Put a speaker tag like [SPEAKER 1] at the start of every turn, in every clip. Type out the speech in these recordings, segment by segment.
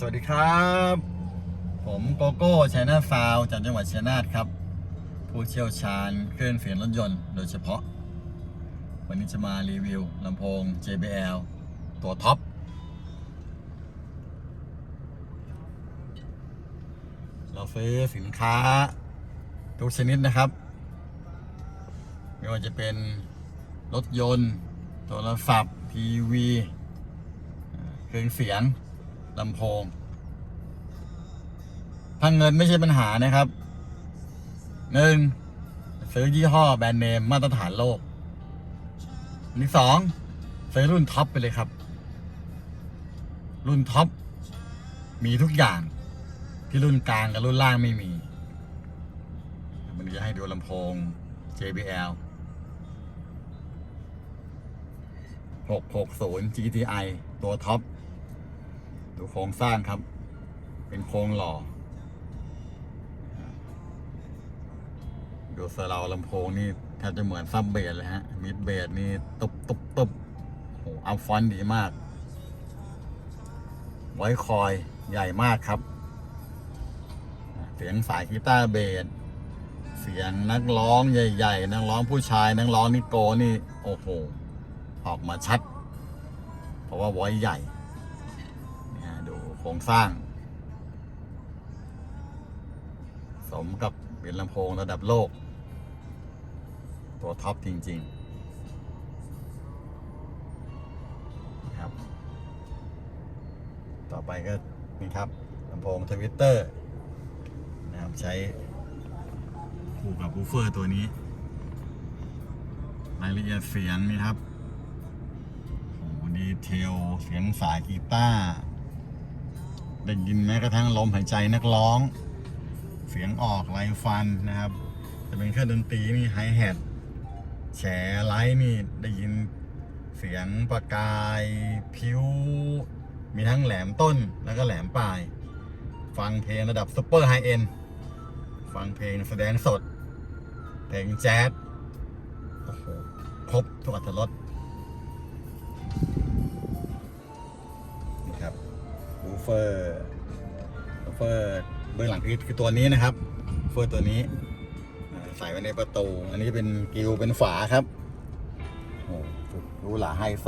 [SPEAKER 1] สวัสดีครับ ผมโกโก้ชัยนาทซาวจากจังหวัดชัยนาทครับ ผู้เชี่ยวชาญเครื่องเสียงรถยนต์โดยเฉพาะ วันนี้จะมารีวิวลำโพง JBL ตัวท็อปเราซื้อสินค้าทุกชนิดนะครับ ไม่ว่าจะเป็นรถยนต์ โทรศัพท์ทีวี เครื่องเสียง ลำโพงถ้าเงินไม่ใช่ปัญหานะครับหนึ่งซื้อยี่ห้อแบรนด์เนมมาตรฐานโลกอันที่สองซื้อรุ่นท็อปไปเลยครับ รุ่นท็อปมีทุกอย่างที่รุ่นกลางกับรุ่นล่างไม่มีมันจะให้ดูลำโพง JBL 660 GTI ตัวท็อป ดูโครงสร้างครับ เป็นโครงหล่อ ดูเซอร์เราลำโพงนี่แทบจะเหมือนซับเบสเลยฮะ มิดเบสนี่ตุบตุบตุบโอ้อัฟอนต์ดีมาก ไว้คอยใหญ่มากครับ เสียงสายกีตาร์เบส เสียงนักร้องใหญ่ ๆ นักร้องผู้ชาย นักร้องนิโกนี่ โอ้โห ออกมาชัด เพราะว่าไว้ใหญ่ รงสร้าง สมกับเป็นลำโพงระดับโลก ตัวท็อปจริงๆนะครับ ต่อไปก็นี่ครับลำโพงทวิตเตอร์นะครับใช้คู่กับบูเฟอร์ตัวนี้ รายละเอียดเสียงนี่ครับโอ้ดีเทลเสียงสายกีตาร์ ได้ยินแม้กระทั่งลมหายใจนักร้อง เสียงออกไรฟันนะครับ จะเป็นเครื่องดนตรีนี่ไฮแฮทแฉไลท์นี่ได้ยินเสียงประกายพิ้ว มีทั้งแหลมต้นแล้วก็แหลมปลาย ฟังเพลงระดับซุปเปอร์ไฮเอ็นฟังเพลงแสดงสด เพลงแจ๊สโอ้โหครบทุกอัตรสูเฟอร์บูเฟอร์เบื้องหลังคือตัวนี้นะครับเฟอร์ตัวนี้ใส่ไว้ในประตู อันนี้เป็นกิวเป็นฝาครับโอ้สุดรู้หลาไฮโซ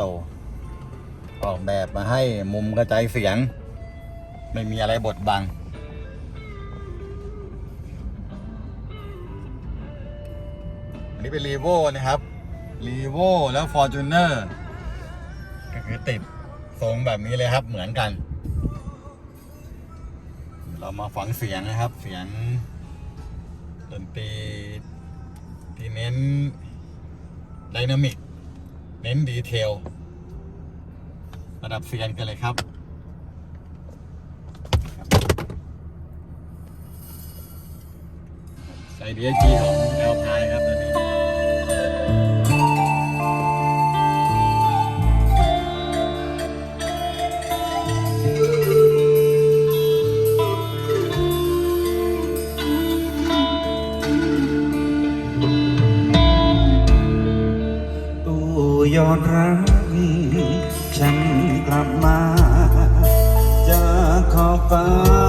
[SPEAKER 1] ออกแบบมาให้มุมกระจายเสียง ไม่มีอะไรบดบังอันนี้เป็นรีโวนะครับรีโวแล้วฟอร์จูเนอร์ก็คือติดทรงแบบนี้เลยครับเหมือนกัน เรามาฟังเสียงนะครับ เสียงดนตรีที่เน้นไดนามิก เน้นดีเทล ระดับเซียนกันเลยครับใส่ DSG ของ l p ครับ
[SPEAKER 2] อดรัก ฉันกลับมาจากขอฟ้า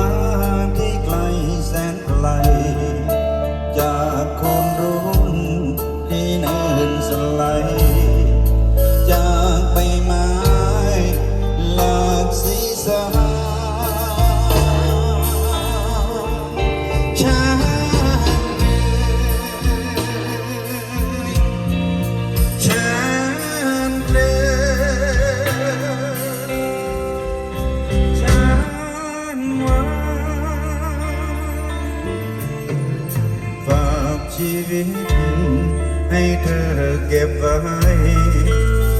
[SPEAKER 2] ชีวิต ให้เธอเก็บไว้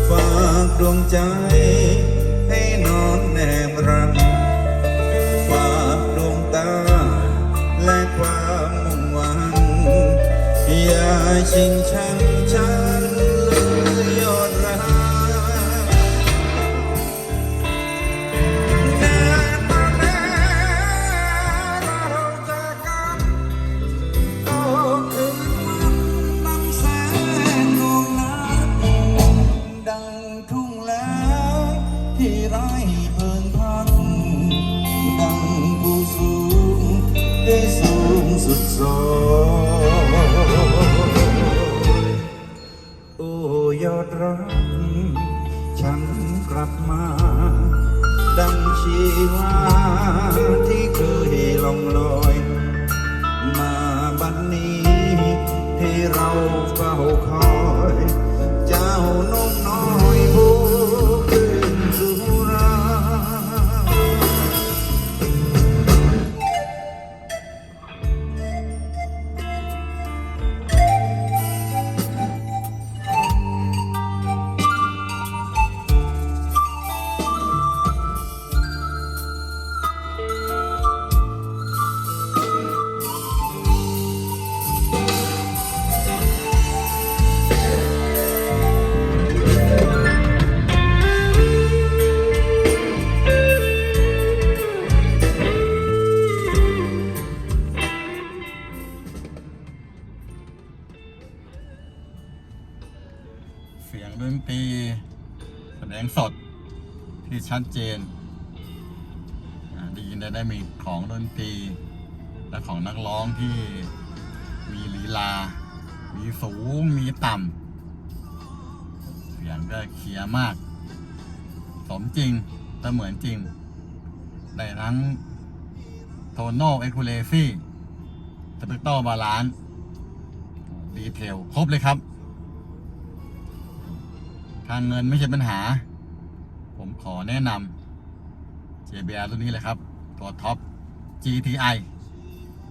[SPEAKER 2] ฝากดวงใจ ให้นอนแนบรัง ฝากดวงตา และความมุ่งหวัง อย่าชิงชัง โอ้ยอดรัก ฉันกลับมา ดังชีวาที่เคยลองลอย ดน
[SPEAKER 1] ตรีแสดงสดที่ชัดเจนได้ยินได้ได้มีของดนตรี และของนักร้องที่มีลีลา มีสูง มีต่ำ เสียงก็เคลียร์มาก สมจริงเสมือนจริง ได้ทั้งโทโน่เอ็กคูเลซี่สเปกโตบาลานดีเทล ครบเลยครับ ทางเงินไม่ใช่ปัญหา ผมขอแนะนำ JBL ตัวนี้เลยครับ ตัวท็อป GTI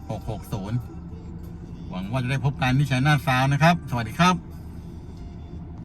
[SPEAKER 1] 660 หวังว่าจะได้พบกันที่ชัยนาทซาวนะครับ สวัสดีครับ